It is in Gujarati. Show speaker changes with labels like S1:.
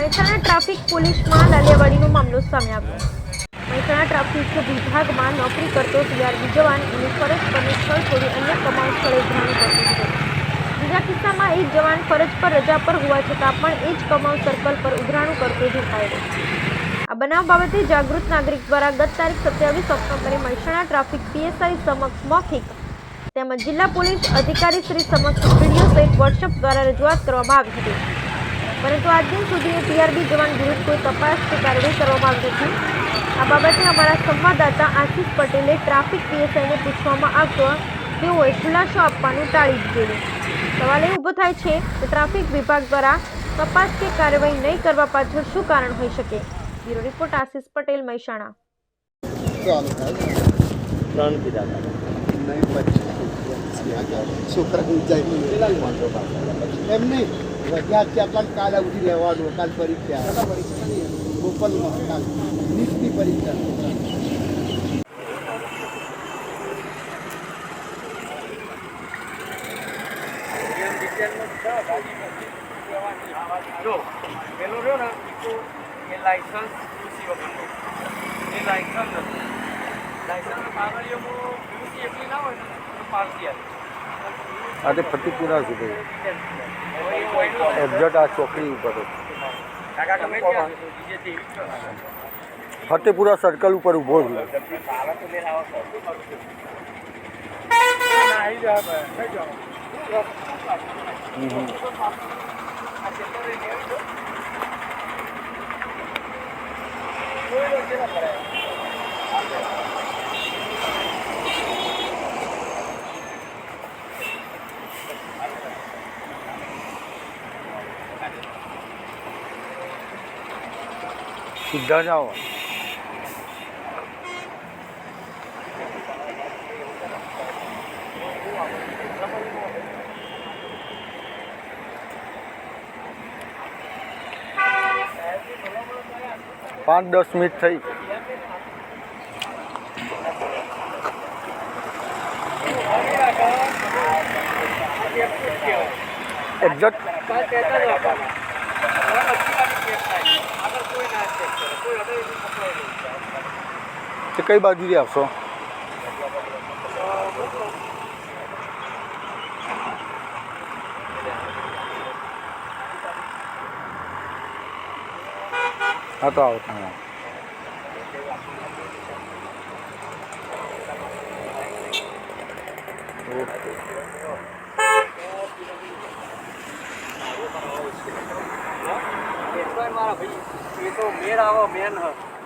S1: મહેસાણા ટ્રાફિક પોલીસમાં લાલિયાવાડીનો મામલો સામે આવ્યો. મહેસાણા ટ્રાફિક વિભાગમાં નોકરી કરતો સીઆરબી જવાન અને ફરજ પર સ્થળ છોડી અન્ય કમાઉ સ્થળે ધ્યાન કરતો હતો બીજા કિસ્સામાં એક જવાન ફરજ પર રજા પર હોવા છતાં પણ એ જ કમાઉ સર્કલ પર ઉઘરાણું કરતો ઝડપાયો આ બનાવ બાબતે જાગૃત નાગરિક દ્વારા ગત તારીખ સત્યાવીસ ઓક્ટોબરે મહેસાણા ટ્રાફિક પીએસઆઈ સમક્ષ મૌખિક તેમજ જિલ્લા પોલીસ અધિકારી શ્રી સમક્ષ વીડિયો સહિત વોટ્સએપ દ્વારા રજૂઆત કરવામાં આવી હતી. પરંતુ આજ દિન સુધી ટીઆરબી જવાન વિરુદ્ધ કોઈ તપાસ કે કાર્યવાહી કરવામાં આવી નથી. આ બાબતે અમારા સંવાદદાતા આશિષ પટેલે ટ્રાફિક પીએસઆઈને પૂછવામાં આવતો તેઓએ ખુલાસો આપવાનું ટાળી દીધેલું. સવાલ એ ઊભો થાય છે કે ટ્રાફિક વિભાગ દ્વારા તપાસ કે કાર્યવાહી નહીં કરવા પાછળ શું કારણ હોઈ શકે? Bureau report Ashish Patel Mehsana.
S2: ત્રણ કીધા
S3: નહીં પછી છોકરા એમ નહીં. રજા છે કાલ કાલે ઉઠી રહેવાનું કાલ પરીક્ષા. ગોપલમાં કાલ. નીટની પરીક્ષા.
S4: જો પેલો રહ્યો ને એ લાયસન્સ કૃષિ વગરનો એ લાઇસન્સ નથી લાયસન્સ કાગળિયામાં કૃષિ એટલી ના હોય ને તો પારસી આવે.
S2: આજે ફતીપુરા સુધી.
S4: હવે એ કોઈનું
S2: એક્ઝેક્ટ આ ચોકડી ઉપર જ.
S4: કાકા ગમે ત્યાં બીજેથી એવી જ કરો.
S2: ફતેપુરા સર્કલ ઉપર ઊભો છું
S4: પાલા તો લઈને આવો છો. ના, આવી જાઓ હવે. થઈ જાઓ.
S2: હમ હમ.
S4: આ છેલ્લો રહીને આવી જાઓ. કોઈ વચ્ચે ના પડાય.
S2: સીધા જાઓ પાંચ દસ મિનિટ થઈ. એક્ઝેક્ટ
S4: કાલ કહેતા જ હતા. હવે અડધી વાગે check થાય. આગળ કોઈ ના check કરે. કોઈ હવે એવી પકડાય નહીં.
S2: તે કઈ બાજુથી આવશો હા, તો આવો તમે.
S4: મારા ભાઈ, એ તો મેળ આવો મેન હ